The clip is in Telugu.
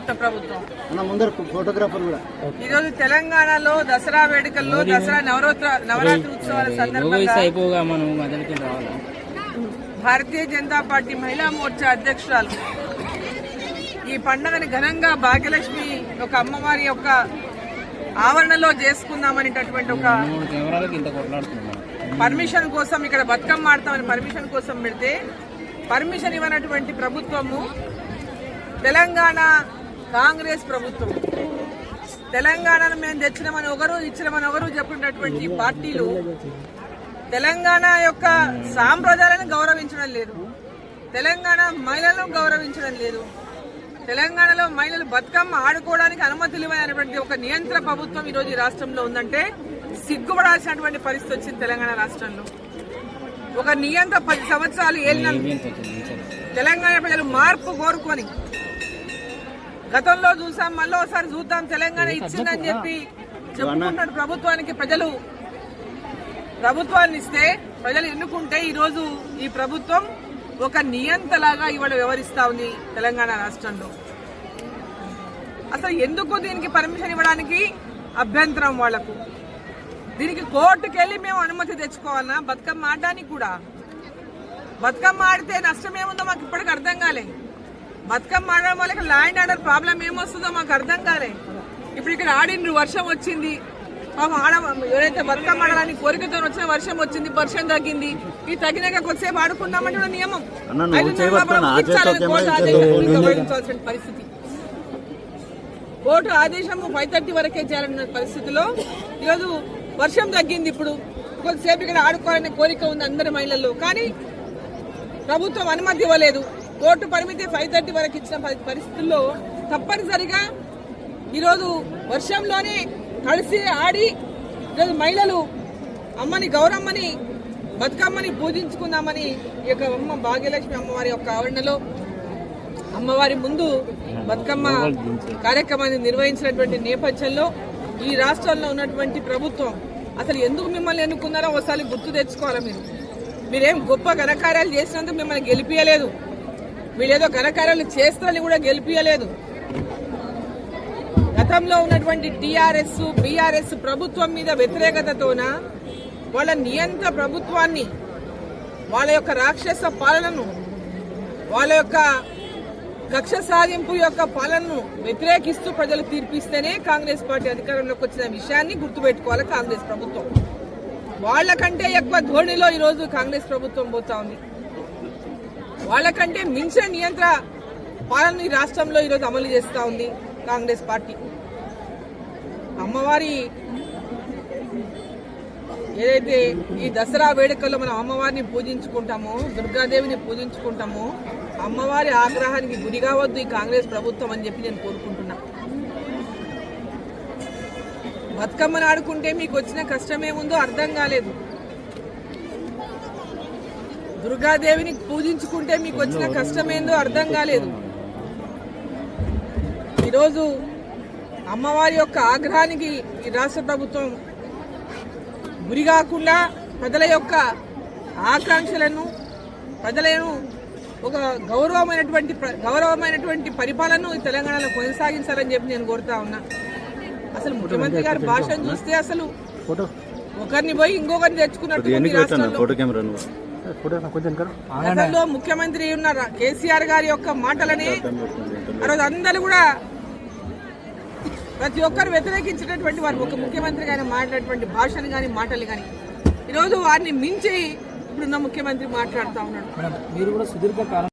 కొత్త ప్రభుత్వం. అన్న ముందర ఫోటోగ్రాఫర్ కూడా. ఈరోజు తెలంగాణలో దసరా వేడుకల్లో దసరా నవరాత్ర నవరాత్రి ఉత్సవాల సందర్భంగా అయిపోగా మనం మదనకి రావాలా? భారతీయ జనతా పార్టీ మహిళా మోర్చా అధ్యక్షురాలు. ఈ పండుగని ఘనంగా భాగ్యలక్ష్మి ఒక అమ్మవారి యొక్క ఆవరణలో చేసుకుందామనేటటువంటి ఒక పర్మిషన్ కోసం ఇక్కడ బతుకమ్మ ఆడతామని పర్మిషన్ కోసం పెడితే పర్మిషన్ ఇవ్వనటువంటి ప్రభుత్వము తెలంగాణ కాంగ్రెస్ ప్రభుత్వం. తెలంగాణను మేము తెచ్చినామని ఒకరు ఇచ్చినామని ఒకరు చెప్పినటువంటి పార్టీలు తెలంగాణ యొక్క సాంప్రదాయాలను గౌరవించడం లేదు. తెలంగాణ మహిళలను గౌరవించడం లేదు. తెలంగాణలో మహిళలు బతుకమ్మ ఆడుకోవడానికి అనుమతులు ఇవ్వనటువంటి ఒక నియంత్ర ప్రభుత్వం ఈరోజు ఈ రాష్ట్రంలో ఉందంటే సిగ్గుపడాల్సినటువంటి పరిస్థితి వచ్చింది తెలంగాణ రాష్ట్రంలో. ఒక నియంత్ర పది సంవత్సరాలు ఏలినందుకు తెలంగాణ ప్రజలు మార్పు కోరుకొని గతంలో చూసాం మళ్ళీ ఒకసారి చూద్దాం. తెలంగాణ ఇచ్చిందని చెప్పి చెప్పుకుంటున్న ప్రభుత్వానికి ప్రజలు. ప్రభుత్వాన్ని ఇస్తే ప్రజలు ఎన్నుకుంటే ఈ రోజు ఈ ప్రభుత్వం ఒక నియంతలాగా ఇవాళ వ్యవహరిస్తా ఉంది తెలంగాణ రాష్ట్రంలో. అసలు ఎందుకు దీనికి పర్మిషన్ ఇవ్వడానికి అభ్యంతరం వాళ్ళకు? దీనికి కోర్టుకు వెళ్ళి మేము అనుమతి తెచ్చుకోవాలన్నా బతుకమ్మ ఆడడానికి కూడా. బతుకమ్మ ఆడితే నష్టం ఏముందో మాకు ఇప్పటికి అర్థం కాలే. బతుకమ్మ ఆడడం వల్ల ల్యాండ్ ఆర్డర్ ప్రాబ్లం ఏమొస్తుందో మాకు అర్థం కాలే. ఇప్పుడు ఇక్కడ ఆడిండ్రు వర్షం వచ్చింది. పాపం ఆడ ఎవరైతే బతుకమ్మ ఆడడానికి కోరికతో వచ్చిన వర్షం వచ్చింది వర్షం తగ్గింది. ఈ తగినాక కొద్దిసేపు ఆడుకుందామంటే నియమం. పరిస్థితి. కోర్టు ఆదేశం ఫైవ్ థర్టీ వరకే చేయాలన్న పరిస్థితిలో ఈరోజు వర్షం తగ్గింది ఇప్పుడు. కొద్దిసేపు ఇక్కడ ఆడుకోవాలనే కోరిక ఉంది అందరి మహిళల్లో కానీ ప్రభుత్వం అనుమతి ఇవ్వలేదు. కోర్టు పరిమితి ఫైవ్ థర్టీ వరకు ఇచ్చిన పరిస్థితుల్లో తప్పనిసరిగా ఈరోజు వర్షంలోనే కలిసి ఆడి ఈరోజు మహిళలు అమ్మని గౌరమ్మని బతుకమ్మని పూజించుకుందామని ఈ యొక్క అమ్మ భాగ్యలక్ష్మి అమ్మవారి యొక్క ఆవరణలో అమ్మవారి ముందు బతుకమ్మ కార్యక్రమాన్ని నిర్వహించినటువంటి నేపథ్యంలో ఈ రాష్ట్రంలో ఉన్నటువంటి ప్రభుత్వం అసలు ఎందుకు మిమ్మల్ని ఎన్నుకున్నారో ఒకసారి గుర్తు తెచ్చుకోవాలి మీరు? మీరేం గొప్ప ఘనకార్యాలు చేసినందుకు మిమ్మల్ని గెలిపించలేదు వీళ్ళేదో ఘనకార్యాలు చేస్తారని కూడా గెలిపించలేదు గతంలో ఉన్నటువంటి టీఆర్ఎస్ బీఆర్ఎస్ ప్రభుత్వం మీద వ్యతిరేకతతోన వాళ్ళ నియంత్ర ప్రభుత్వాన్ని వాళ్ళ యొక్క రాక్షస పాలనను వాళ్ళ యొక్క కక్ష సాధింపు యొక్క పాలనను వ్యతిరేకిస్తూ ప్రజలు తీర్పిస్తేనే కాంగ్రెస్ పార్టీ అధికారంలోకి వచ్చిన విషయాన్ని గుర్తుపెట్టుకోవాలి కాంగ్రెస్ ప్రభుత్వం. వాళ్ళకంటే ఎక్కువ ధోరణిలో ఈరోజు కాంగ్రెస్ ప్రభుత్వం పోతా ఉంది. వాళ్ళకంటే మించిన నియంత్ర పాలన ఈ రాష్ట్రంలో ఈరోజు అమలు చేస్తూ ఉంది కాంగ్రెస్ పార్టీ. అమ్మవారి ఏదైతే ఈ దసరా వేడుకల్లో మనం అమ్మవారిని పూజించుకుంటామో దుర్గాదేవిని పూజించుకుంటామో అమ్మవారి ఆగ్రహానికి గురి కావద్దు ఈ కాంగ్రెస్ ప్రభుత్వం అని చెప్పి నేను కోరుకుంటున్నా. బతుకమ్మను ఆడుకుంటే మీకు వచ్చిన కష్టమేముందో అర్థం కాలేదు. దుర్గాదేవిని పూజించుకుంటే మీకు వచ్చిన కష్టమేందో అర్థం కాలేదు. ఈరోజు అమ్మవారి యొక్క ఆగ్రహానికి ఈ రాష్ట్ర ప్రభుత్వం గురి కాకుండా ప్రజల యొక్క ఆకాంక్షలను ప్రజలను ఒక గౌరవమైనటువంటి గౌరవమైనటువంటి పరిపాలనను ఈ తెలంగాణలో కొనసాగించాలని చెప్పి నేను కోరుతా ఉన్నా. అసలు ముఖ్యమంత్రి గారి భాషను చూస్తే అసలు ఒకరిని పోయి ఇంకొకరిని తెచ్చుకున్నట్టు ఎన్నికి గతంలో ముఖ్యమంత్రి ఉన్న కేసీఆర్ గారి యొక్క మాటలని ఆ రోజు అందరూ కూడా ప్రతి ఒక్కరు వ్యతిరేకించినటువంటి వారు. ఒక ముఖ్యమంత్రి గారి మాట్లాడేటువంటి భాషను కానీ మాటలు కానీ ఈరోజు వారిని మించి ఇప్పుడున్న ముఖ్యమంత్రి మాట్లాడుతూ ఉన్నాడు. మేడం మీరు కూడా సుదీర్ఘ కాలం